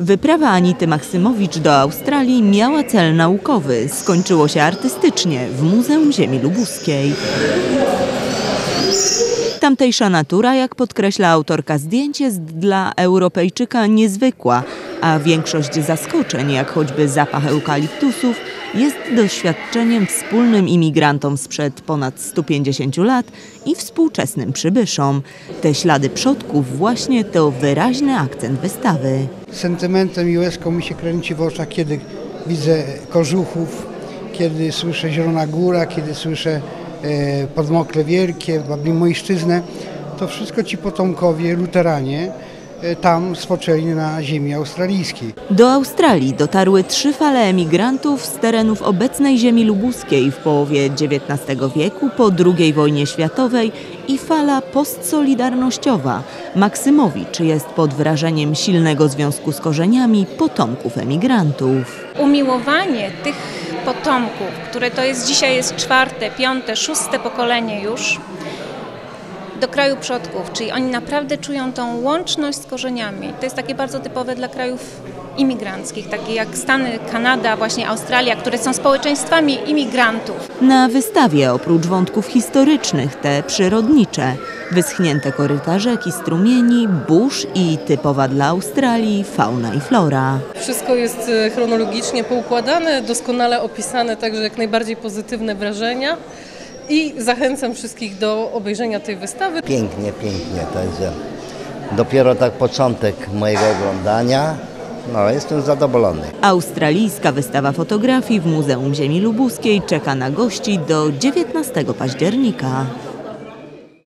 Wyprawa Anity Maksymowicz do Australii miała cel naukowy. Skończyło się artystycznie w Muzeum Ziemi Lubuskiej. Tamtejsza natura, jak podkreśla autorka zdjęć, jest dla Europejczyka niezwykła, a większość zaskoczeń, jak choćby zapach eukaliptusów, jest doświadczeniem wspólnym imigrantom sprzed ponad 150 lat i współczesnym przybyszom. Te ślady przodków właśnie to wyraźny akcent wystawy. Sentymentem i łezką mi się kręci w oczach, kiedy widzę kożuchów, kiedy słyszę Zielona Góra, kiedy słyszę e, Podmokle Wielkie, Bablimojszczyznę. To wszystko ci potomkowie, luteranie, tam spoczęli na ziemi australijskiej. Do Australii dotarły trzy fale emigrantów z terenów obecnej ziemi lubuskiej w połowie XIX wieku po II wojnie światowej i fala postsolidarnościowa. Maksymowicz jest pod wrażeniem silnego związku z korzeniami potomków emigrantów. umiłowanie tych potomków, które to jest dzisiaj jest czwarte, piąte, szóste pokolenie już do kraju przodków, czyli oni naprawdę czują tą łączność z korzeniami. To jest takie bardzo typowe dla krajów imigranckich, takie jak Stany, Kanada, właśnie Australia, które są społeczeństwami imigrantów. Na wystawie oprócz wątków historycznych te przyrodnicze, wyschnięte koryta rzek i strumieni, burz i typowa dla Australii fauna i flora. Wszystko jest e, chronologicznie poukładane, doskonale opisane, także jak najbardziej pozytywne wrażenia. I zachęcam wszystkich do obejrzenia tej wystawy. Pięknie, pięknie. Także dopiero tak początek mojego oglądania. No, jestem zadowolony. Australijska wystawa fotografii w Muzeum Ziemi Lubuskiej czeka na gości do 19 października.